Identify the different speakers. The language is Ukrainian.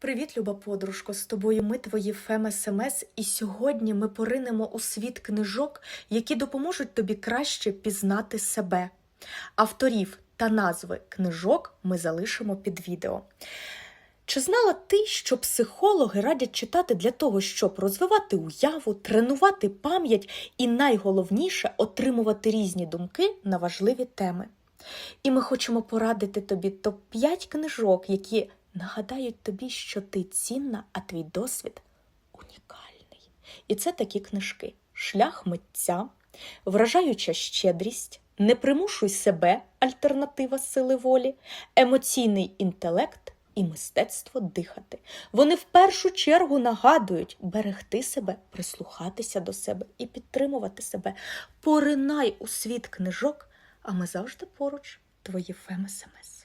Speaker 1: Привіт, люба подружко! З тобою ми твої Фем СМС, і сьогодні ми поринемо у світ книжок, які допоможуть тобі краще пізнати себе. Авторів та назви книжок ми залишимо під відео. Чи знала ти, що психологи радять читати для того, щоб розвивати уяву, тренувати пам'ять і найголовніше отримувати різні думки на важливі теми? І ми хочемо порадити тобі топ-5 книжок, які нагадають тобі, що ти цінна, а твій досвід унікальний. І це такі книжки: Шлях митця, Вражаюча щедрість, Не примушуй себе, альтернатива сили волі, емоційний інтелект і мистецтво дихати. Вони в першу чергу нагадують берегти себе, прислухатися до себе і підтримувати себе. Поринай у світ книжок, а ми завжди поруч, твої Фем СМС.